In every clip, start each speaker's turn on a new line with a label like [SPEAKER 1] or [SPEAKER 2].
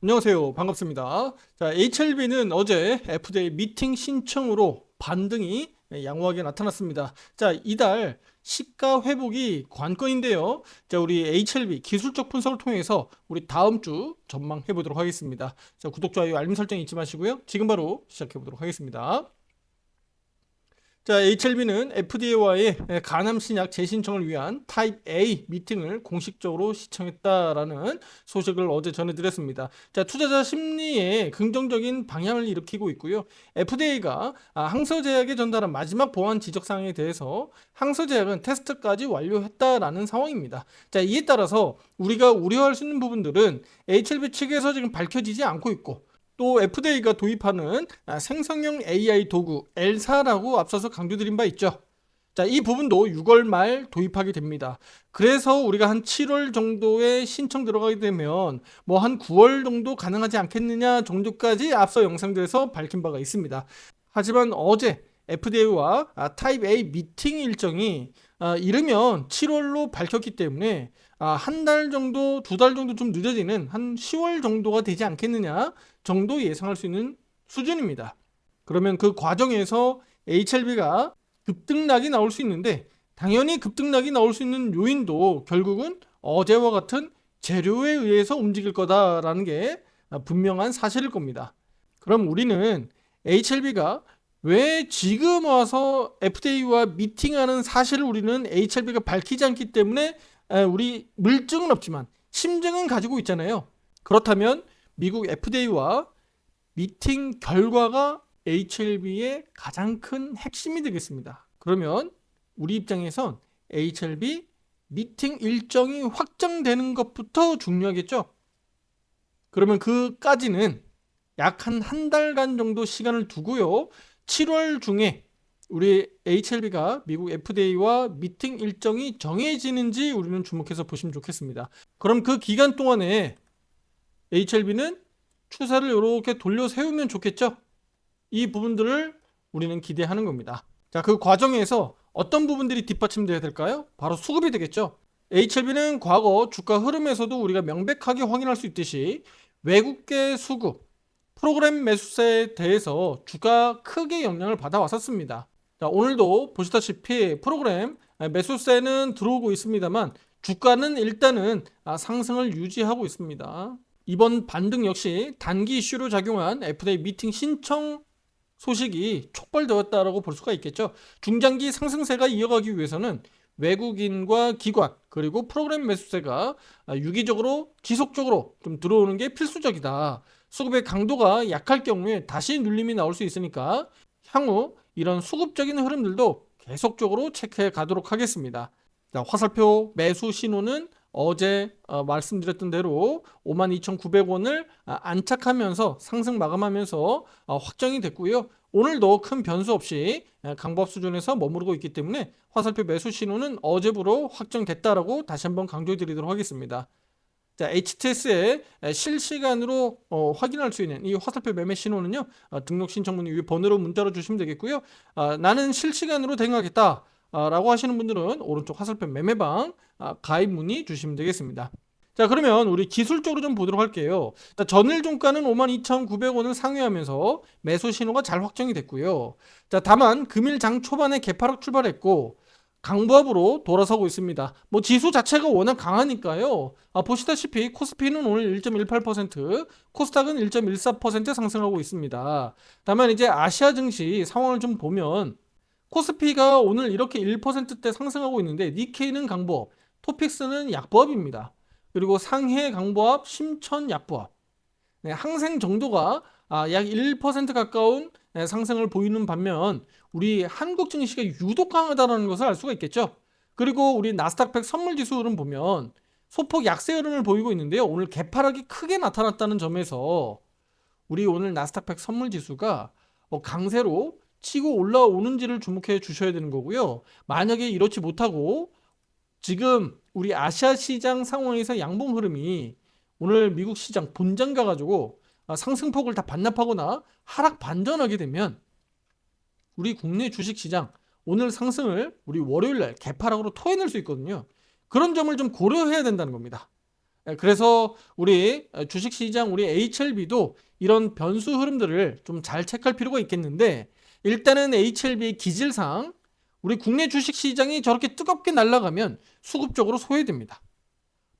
[SPEAKER 1] 안녕하세요. 반갑습니다. 자, HLB는 어제 FDA 미팅 신청으로 반등이 양호하게 나타났습니다. 자, 이달 시가 회복이 관건인데요. 자, 우리 HLB 기술적 분석을 통해서 우리 다음 주 전망해 보도록 하겠습니다. 자, 구독, 좋아요, 알림 설정 잊지 마시고요. 지금 바로 시작해 보도록 하겠습니다. 자, HLB는 FDA와의 간암 신 약 재신청을 위한 타입 A 미팅을 공식적으로 시청했다라는 소식을 어제 전해드렸습니다. 자, 투자자 심리에 긍정적인 방향을 일으키고 있고요. FDA가 아, 항서제약에 전달한 마지막 보안 지적 사항에 대해서 항서제약은 테스트까지 완료했다라는 상황입니다. 자, 이에 따라서 우리가 우려할 수 있는 부분들은 HLB 측에서 지금 밝혀지지 않고 있고 또 FDA가 도입하는 아, 생성형 AI 도구 엘사라고 앞서서 강조드린 바 있죠. 자, 이 부분도 6월 말 도입하게 됩니다. 그래서 우리가 한 7월 정도에 신청 들어가게 되면 뭐 한 9월 정도 가능하지 않겠느냐 정도까지 앞서 영상들에서 밝힌 바가 있습니다. 하지만 어제 FDA와 아, 타입 A 미팅 일정이 아, 이르면 7월로 밝혔기 때문에 아, 한 달 정도, 두 달 정도 좀 늦어지는 한 10월 정도가 되지 않겠느냐 정도 예상할 수 있는 수준입니다. 그러면 그 과정에서 HLB가 급등락이 나올 수 있는데 당연히 급등락이 나올 수 있는 요인도 결국은 어제와 같은 재료에 의해서 움직일 거다라는 게 분명한 사실일 겁니다. 그럼 우리는 HLB가 왜 지금 와서 FDA와 미팅하는 사실을 우리는 HLB가 밝히지 않기 때문에 우리 물증은 없지만 심증은 가지고 있잖아요. 그렇다면 미국 FDA와 미팅 결과가 HLB의 가장 큰 핵심이 되겠습니다. 그러면 우리 입장에선 HLB 미팅 일정이 확정되는 것부터 중요하겠죠? 그러면 그까지는 약 한 한 달간 정도 시간을 두고요. 7월 중에 우리 HLB가 미국 FDA와 미팅 일정이 정해지는지 우리는 주목해서 보시면 좋겠습니다. 그럼 그 기간 동안에 HLB는 추세를 이렇게 돌려 세우면 좋겠죠? 이 부분들을 우리는 기대하는 겁니다. 자, 그 과정에서 어떤 부분들이 뒷받침돼야 될까요? 바로 수급이 되겠죠. HLB는 과거 주가 흐름에서도 우리가 명백하게 확인할 수 있듯이 외국계 수급, 프로그램 매수세에 대해서 주가 크게 영향을 받아왔었습니다. 자, 오늘도 보시다시피 프로그램 매수세는 들어오고 있습니다만 주가는 일단은 아, 상승을 유지하고 있습니다. 이번 반등 역시 단기 이슈로 작용한 FDA 미팅 신청 소식이 촉발되었다라고 볼 수가 있겠죠. 중장기 상승세가 이어가기 위해서는 외국인과 기관 그리고 프로그램 매수세가 아, 유기적으로 지속적으로 좀 들어오는 게 필수적이다. 수급의 강도가 약할 경우에 다시 눌림이 나올 수 있으니까 향후 이런 수급적인 흐름들도 계속적으로 체크해 가도록 하겠습니다. 자, 화살표 매수 신호는 어제 어, 말씀드렸던 대로 52,900원을 아, 안착하면서 상승 마감하면서 어, 확정이 됐고요. 오늘도 큰 변수 없이 강법 수준에서 머무르고 있기 때문에 화살표 매수 신호는 어제부로 확정됐다라고 다시 한번 강조해 드리도록 하겠습니다. 자, HTS에 실시간으로 어, 확인할 수 있는 이 화살표 매매 신호는요. 어, 등록 신청 문의 위 번호로 문자로 주시면 되겠고요. 어, 나는 실시간으로 대응하겠다. 라고 하시는 분들은 오른쪽 화살표 매매방 아, 가입 문의 주시면 되겠습니다. 자 그러면 우리 기술적으로 좀 보도록 할게요. 자, 전일 종가는 52,900원을 상회하면서 매수 신호가 잘 확정이 됐고요. 자 다만 금일 장 초반에 개파락 출발했고 강보합으로 돌아서고 있습니다. 뭐 지수 자체가 워낙 강하니까요. 아, 보시다시피 코스피는 오늘 1.18%, 코스닥은 1.14% 상승하고 있습니다. 다만 이제 아시아 증시 상황을 좀 보면 코스피가 오늘 이렇게 1%대 상승하고 있는데 니케이는 강보합, 토픽스는 약보합입니다. 그리고 상해 강보합, 심천 약보합. 네, 항생 정도가 아, 약 1% 가까운 네, 상승을 보이는 반면 우리 한국 증시가 유독 강하다는 것을 알 수가 있겠죠. 그리고 우리 나스닥100 선물 지수를 보면 소폭 약세 흐름을 보이고 있는데요. 오늘 개파락이 크게 나타났다는 점에서 우리 오늘 나스닥100 선물 지수가 뭐 강세로 치고 올라오는지를 주목해 주셔야 되는 거고요. 만약에 이렇지 못하고 지금 우리 아시아 시장 상황에서 양봉 흐름이 오늘 미국 시장 본장 가가지고 상승폭을 다 반납하거나 하락 반전하게 되면 우리 국내 주식 시장 오늘 상승을 우리 월요일 날 개파락으로 토해낼 수 있거든요. 그런 점을 좀 고려해야 된다는 겁니다. 예, 그래서 우리 주식시장 우리 HLB도 이런 변수 흐름들을 좀 잘 체크할 필요가 있겠는데 일단은 HLB의 기질상 우리 국내 주식시장이 저렇게 뜨겁게 날아가면 수급적으로 소외됩니다.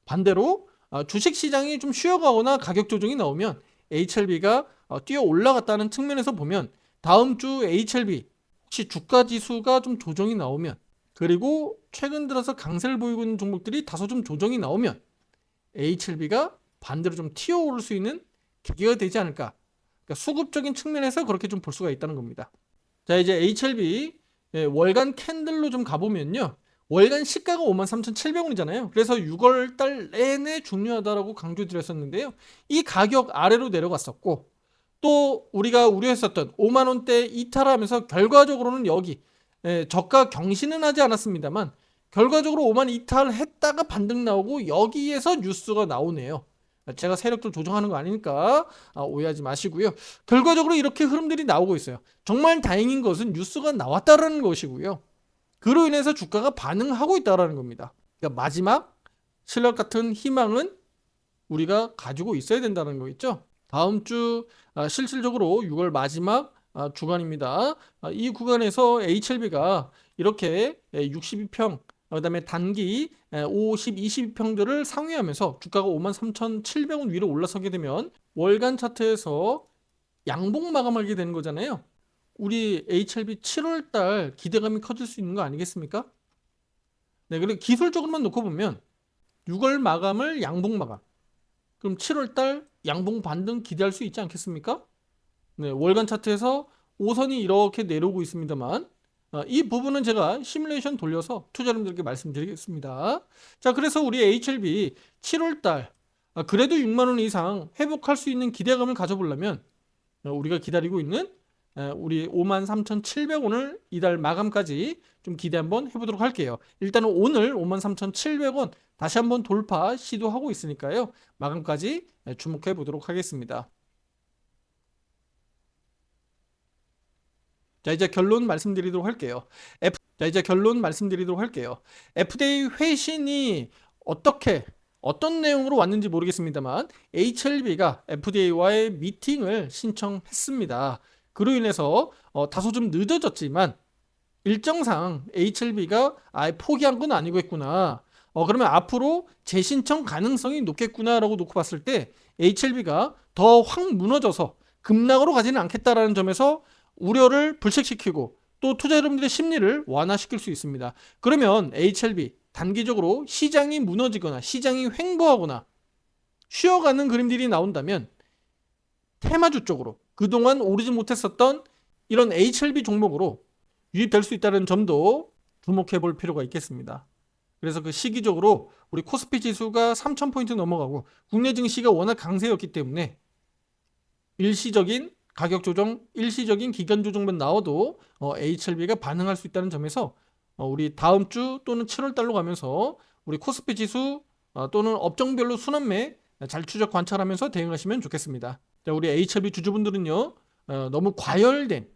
[SPEAKER 1] 반대로 어, 주식시장이 좀 쉬어가거나 가격 조정이 나오면 HLB가 어, 뛰어 올라갔다는 측면에서 보면 다음 주 HLB 혹시 주가 지수가 좀 조정이 나오면 그리고 최근 들어서 강세를 보이고 있는 종목들이 다소 좀 조정이 나오면 HLB가 반대로 좀 튀어 오를 수 있는 계기가 되지 않을까. 그러니까 수급적인 측면에서 그렇게 좀 볼 수가 있다는 겁니다. 자, 이제 HLB 예, 월간 캔들로 좀 가보면요. 월간 시가가 53,700원이잖아요. 그래서 6월 달 내내 중요하다라고 강조드렸었는데요. 이 가격 아래로 내려갔었고 또 우리가 우려했었던 5만 원대 이탈하면서 결과적으로는 여기 예, 저가 경신은 하지 않았습니다만 결과적으로 5만 이탈했다가 반등 나오고 여기에서 뉴스가 나오네요. 제가 세력들 조정하는 거 아니니까 아, 오해하지 마시고요. 결과적으로 이렇게 흐름들이 나오고 있어요. 정말 다행인 것은 뉴스가 나왔다라는 것이고요. 그로 인해서 주가가 반응하고 있다라는 겁니다. 그러니까 마지막 실력 같은 희망은 우리가 가지고 있어야 된다는 거 있죠. 다음 주 아, 실질적으로 6월 마지막 아, 주간입니다. 아, 이 구간에서 HLB가 이렇게 62평 그다음에 단기 50, 22평들을 상회하면서 주가가 53,700원 위로 올라서게 되면 월간 차트에서 양봉 마감하게 되는 거잖아요. 우리 HLB 7월 달 기대감이 커질 수 있는 거 아니겠습니까? 네, 그리고 기술적으로만 놓고 보면 6월 마감을 양봉 마감. 그럼 7월 달 양봉 반등 기대할 수 있지 않겠습니까? 네, 월간 차트에서 5선이 이렇게 내려오고 있습니다만 어, 이 부분은 제가 시뮬레이션 돌려서 투자자분들께 말씀드리겠습니다. 자, 그래서 우리 HLB 7월 달 아, 그래도 6만 원 이상 회복할 수 있는 기대감을 가져보려면 어, 우리가 기다리고 있는 에, 우리 5만 3,700원을 이달 마감까지 좀 기대 한번 해보도록 할게요. 일단은 오늘 5만 3,700원 다시 한번 돌파 시도하고 있으니까요. 마감까지 에, 주목해 보도록 하겠습니다. 자, 이제 결론 말씀드리도록 할게요. F, 자, 이제 결론 말씀드리도록 할게요. FDA 회신이 어떻게 어떤 내용으로 왔는지 모르겠습니다만 HLB가 FDA와의 미팅을 신청했습니다. 그로 인해서 어, 다소 좀 늦어졌지만 일정상 HLB가 아예 포기한 건 아니겠구나. 어, 그러면 앞으로 재신청 가능성이 높겠구나라고 놓고 봤을 때 HLB가 더 확 무너져서 급락으로 가지는 않겠다라는 점에서 우려를 불식시키고 또 투자 여러분들의 심리를 완화시킬 수 있습니다. 그러면 HLB 단기적으로 시장이 무너지거나 시장이 횡보하거나 쉬어가는 그림들이 나온다면 테마주 쪽으로 그동안 오르지 못했었던 이런 HLB 종목으로 유입될 수 있다는 점도 주목해 볼 필요가 있겠습니다. 그래서 그 시기적으로 우리 코스피 지수가 3,000포인트 넘어가고 국내 증시가 워낙 강세였기 때문에 일시적인 가격 조정, 일시적인 기간 조정만 나와도 어, HLB가 반응할 수 있다는 점에서 어, 우리 다음 주 또는 7월 달로 가면서 우리 코스피 지수 어, 또는 업종별로 순환매 잘 추적 관찰하면서 대응하시면 좋겠습니다. 자, 우리 HLB 주주분들은요 어, 너무 과열된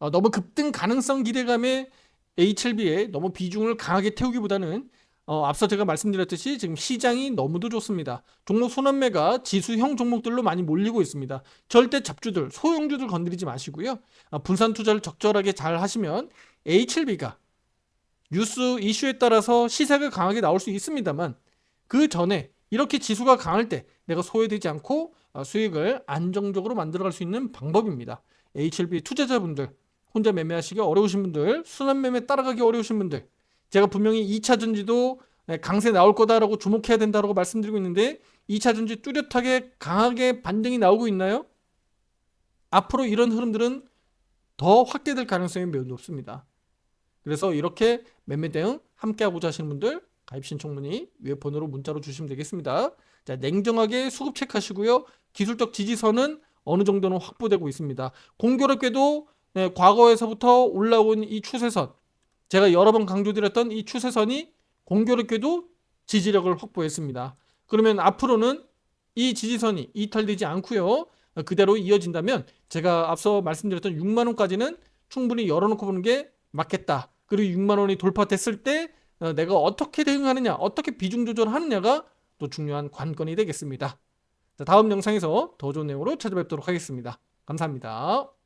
[SPEAKER 1] 어, 너무 급등 가능성 기대감에 HLB에 너무 비중을 강하게 태우기보다는 어, 앞서 제가 말씀드렸듯이 지금 시장이 너무도 좋습니다. 종목 순환매가 지수형 종목들로 많이 몰리고 있습니다. 절대 잡주들, 소형주들 건드리지 마시고요. 어, 분산 투자를 적절하게 잘 하시면 H7B가 뉴스 이슈에 따라서 시세가 강하게 나올 수 있습니다만 그 전에 이렇게 지수가 강할 때 내가 소외되지 않고 어, 수익을 안정적으로 만들어갈 수 있는 방법입니다. H7B 투자자분들 혼자 매매하시기 어려우신 분들, 순환 매매 따라가기 어려우신 분들 제가 분명히 2차 전지도 강세 나올 거다라고 주목해야 된다라고 말씀드리고 있는데 2차 전지 뚜렷하게 강하게 반등이 나오고 있나요? 앞으로 이런 흐름들은 더 확대될 가능성이 매우 높습니다. 그래서 이렇게 매매 대응 함께 하고자 하시는 분들 가입 신청 문의 위에 번호로 문자로 주시면 되겠습니다. 자, 냉정하게 수급 체크하시고요. 기술적 지지선은 어느 정도는 확보되고 있습니다. 공교롭게도 네, 과거에서부터 올라온 이 추세선 제가 여러 번 강조드렸던 이 추세선이 공교롭게도 지지력을 확보했습니다. 그러면 앞으로는 이 지지선이 이탈되지 않고요. 그대로 이어진다면 제가 앞서 말씀드렸던 6만 원까지는 충분히 열어놓고 보는 게 맞겠다. 그리고 6만 원이 돌파됐을 때 어, 내가 어떻게 대응하느냐, 어떻게 비중 조절하느냐가 또 중요한 관건이 되겠습니다. 자, 다음 영상에서 더 좋은 내용으로 찾아뵙도록 하겠습니다. 감사합니다.